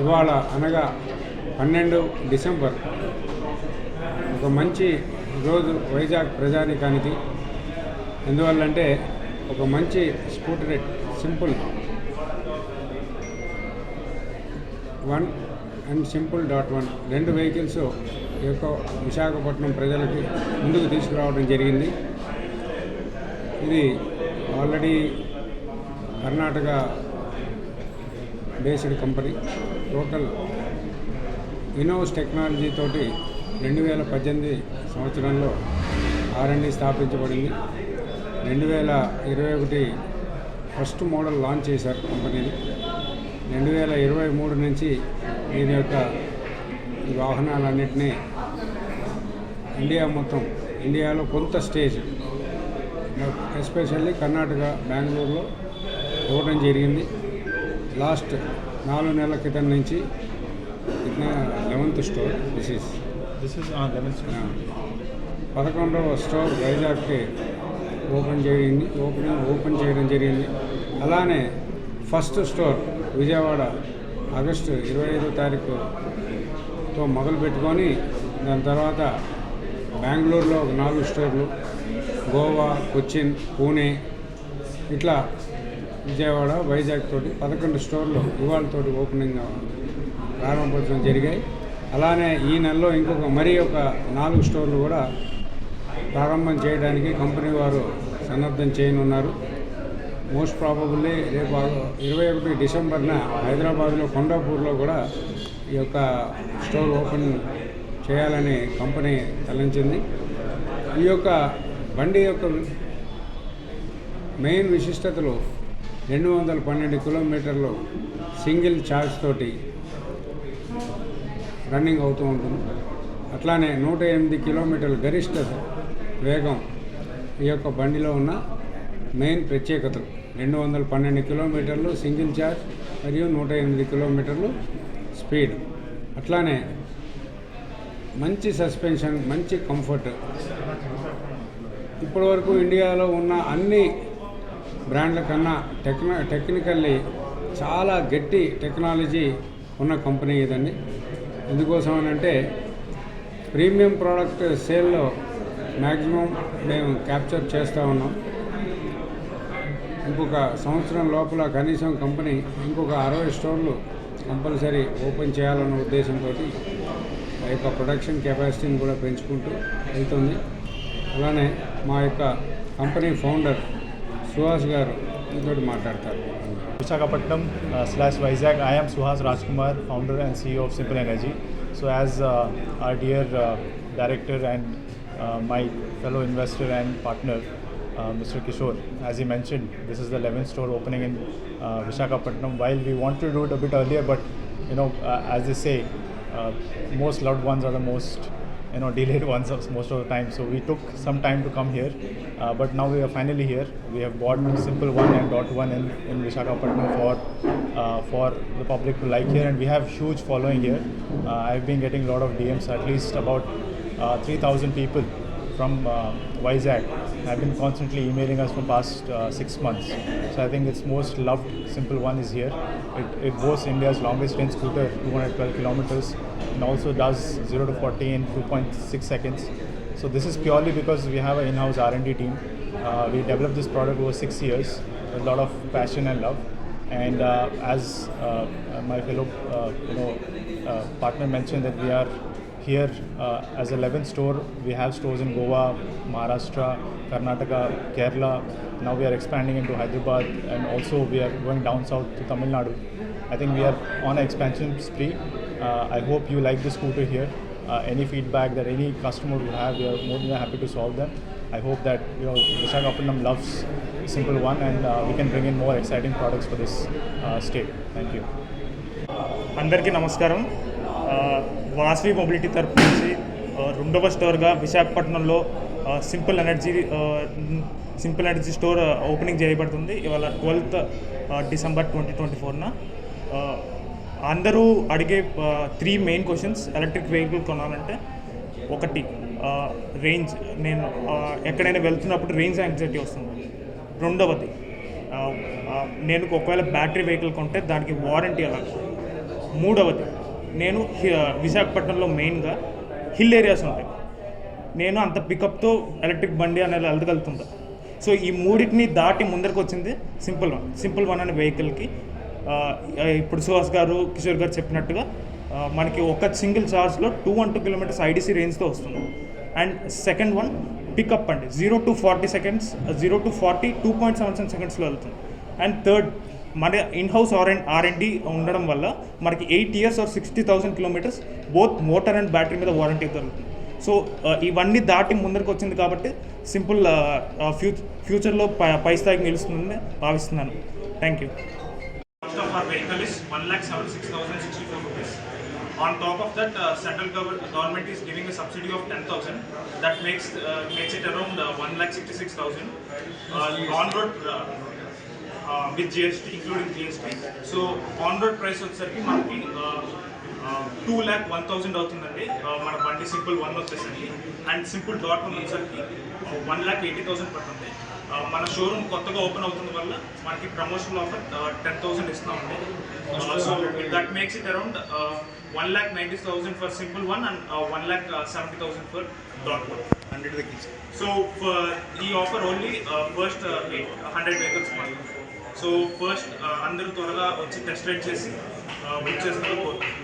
ఇవాళ అనగా పన్నెండు డిసెంబర్. ఒక మంచి రోజు వైజాగ్ ప్రజానికానికి. ఎందువల్లంటే ఒక మంచి scooter Simple. One and Simple Dot One. రెండు వెహికల్స్ యొక్క విశాఖపట్నం ప్రజలకి ముందుకు తీసుకురావడం జరిగింది. ఇది already Karnataka based company. Total ఇనోస్ technology తోటి రెండు వేల పద్దెనిమిది సంవత్సరంలో ఆర్ఎండి స్థాపించబడింది రెండు వేల ఇరవై ఒకటి ఫస్ట్ మోడల్ లాంచ్ చేశారు కంపెనీని. రెండు వేల ఇరవై మూడు నుంచి దీని యొక్క వాహనాలన్నింటినీ ఇండియా మొత్తం ఇండియాలో కొంత స్టేజ్ ఎస్పెషల్లీ కర్ణాటక బెంగళూరులో ఇవ్వడం జరిగింది. లాస్ట్ నాలుగు నెలల క్రితం నుంచి eleventh store this uh, 11th Street. పదకొండవ స్టోర్ వైజాగ్కి ఓపెన్ చేయండి ఓపెనింగ్ ఓపెన్ చేయడం జరిగింది. అలానే ఫస్ట్ స్టోర్ విజయవాడ ఆగస్టు ఇరవై ఐదో తారీఖుతో మొదలు పెట్టుకొని దాని తర్వాత బెంగళూరులో ఒక నాలుగు స్టోర్లు గోవా కొచ్చిన్ పూణే ఇట్లా విజయవాడ వైజాగ్ తోటి పదకొండు స్టోర్లు ఇవాళతోటి ఓపెనింగ్ ప్రారంభోత్సవం జరిగాయి. అలానే ఈ నెలలో ఇంకొక మరి ఒక నాలుగు స్టోర్లు కూడా ప్రారంభం చేయడానికి కంపెనీ వారు సన్నద్ధం చేయనున్నారు. మోస్ట్ ప్రాబబుల్లీ రేపు ఇరవై ఒకటి డిసెంబర్న హైదరాబాద్లో కొండాపూర్లో కూడా ఈ యొక్క స్టోర్ ఓపెన్ చేయాలని కంపెనీ తలంచింది. ఈ యొక్క బండి యొక్క మెయిన్ విశిష్టతలు రెండు వందల పన్నెండు కిలోమీటర్లు సింగిల్ ఛార్జ్ తోటి రన్నింగ్ అవుతూ ఉంటుంది. అట్లానే నూట ఎనిమిది కిలోమీటర్ల గరిష్ట వేగం ఈ యొక్క బండిలో ఉన్న మెయిన్ ప్రత్యేకతలు. రెండు వందల పన్నెండు కిలోమీటర్లు సింగిల్ ఛార్జ్ మరియు నూట ఎనిమిది కిలోమీటర్లు స్పీడ్. అట్లానే మంచి సస్పెన్షన్ మంచి కంఫర్ట్. ఇప్పటివరకు ఇండియాలో ఉన్న అన్ని బ్రాండ్ల కన్నా టెక్న టెక్నికల్లీ చాలా గట్టి టెక్నాలజీ ఉన్న కంపెనీ ఇదండి. ఎందుకోసం అని అంటే ప్రీమియం ప్రోడక్ట్ సేల్లో మ్యాక్సిమం మేము క్యాప్చర్ చేస్తూ ఉన్నాం. ఇంకొక సంవత్సరం లోపల కనీసం కంపెనీ ఇంకొక అరవై స్టోర్లు కంపల్సరీ ఓపెన్ చేయాలన్న ఉద్దేశంతో ఆ యొక్క ప్రొడక్షన్ కెపాసిటీని కూడా పెంచుకుంటూ వెళ్తుంది. అలానే మా యొక్క కంపెనీ ఫౌండర్ సుహాస్ గారు మీతో మాట్లాడతారు Visakhapatnam uh, slash Vizag. I am Suhas Rajkumar, founder and CEO of Simple Energy. So, as uh, our dear uh, director and uh, my fellow investor and partner, uh, Mr. Kishore, as he mentioned, this is the 11th store opening in uh, Visakhapatnam. While we want to do it a bit earlier, but you know, uh, as they say, uh, most loved ones are the most you know delayed ones most of the time. So we took some time to come here uh, but now we are finally here. We have bought simple one and dot one in, in Visakhapatnam for uh, for the public to like here. And we have huge following here. Uh, I've been getting a lot of DMs at least about uh, 3000 people from uh, Vizag have been constantly emailing us for past uh, six months. So I think its most loved Simple One is here. It, it boasts India's longest range scooter, 212 kilometers, and also does 0 to 40 in 2.6 seconds. So this is purely because we have an in-house R&D team. Uh, we developed this product over six years with a lot of passion and love. And uh, as uh, my fellow uh, you know uh, partner mentioned that we are here uh, as 11th store we have stores in goa maharashtra karnataka kerala now we are expanding into hyderabad and also we are going down south to tamil nadu i think we are on an expansion spree uh, i hope you like the scooter here uh, any feedback that any customer would have we are more than happy to solve them i hope that you know Visakhapatnam loves simple one and uh, we can bring in more exciting products for this uh, state thank you అందరికీ నమస్కారం ఆ, Vasavi mobility తరపు నుంచి రెండవ స్టోర్గా విశాఖపట్నంలో Simple Energy Simple Energy store opening చేయబడుతుంది ఇవాళ ట్వెల్త్ డిసెంబర్ ట్వంటీ ట్వంటీ ఫోర్న అందరూ అడిగే three main questions electric vehicle కొనాలంటే ఒకటి రేంజ్ నేను ఎక్కడైనా వెళ్తున్నప్పుడు రేంజ్ యాంగ్జైటీ వస్తుంది. రెండవది నేను ఒకవేళ బ్యాటరీ వెహికల్ కొంటే దానికి వారంటీ అలా మూడవది నేను విశాఖపట్నంలో మెయిన్గా హిల్ ఏరియాస్ ఉంటాయి. నేను అంత పికప్తో ఎలక్ట్రిక్ బండి అనేది వెళ్ళగలుగుతుందా సో ఈ మూడింటిని దాటి ముందరకు వచ్చింది సింపుల్ వన్ సింపుల్ వన్ అనే వెహికల్కి ఇప్పుడు సుహాస్ గారు కిషోర్ గారు చెప్పినట్టుగా మనకి ఒక single చార్జ్లో two one two kilometres IDC రేంజ్తో వస్తుంది. అండ్ సెకండ్ వన్ పికప్ అండి zero to forty seconds zero to forty two point seven seven సెకండ్స్లో వెళ్తుంది. అండ్ థర్డ్ మన inhouse R and R and D ఉండడం వల్ల మనకి eight years or sixty thousand kilometres both motor and battery మీద warranty దొరుకుతుంది so ఇవన్నీ దాటి ముందరికి వచ్చింది కాబట్టి సింపుల్ ఫ్యూ ఫ్యూచర్లో పై స్థాయికి నిలుస్తుందని భావిస్తున్నాను thank you On top of that, uh, central government, government is giving a subsidy of 10,000. That makes uh, makes it around uh, 1,66,000. Uh, on road, uh, with GST, including GST. So on road price వచ్చేసరికి మనకి two lakh one thousand అవుతుందండి. Uh, మన బండి simple one వచ్చేసరికి. And simple dot one వచ్చేసరికి one lakh eighty thousand పడుతుంది. Uh, మన showroom కొత్తగా ఓపెన్ అవుతుంది వల్ల మనకి ప్రమోషనల్ ఆఫర్ టెన్ థౌసండ్ ఇస్తామండి so that makes it around one lakh ninety thousand for Simple One and one lakh seventy thousand for Dot One hundred vehicles so ఈ offer only first hundred vehicles so first uh, అందరూ త్వరగా వచ్చి test ride చేసి uh, book చేసుకోవాలి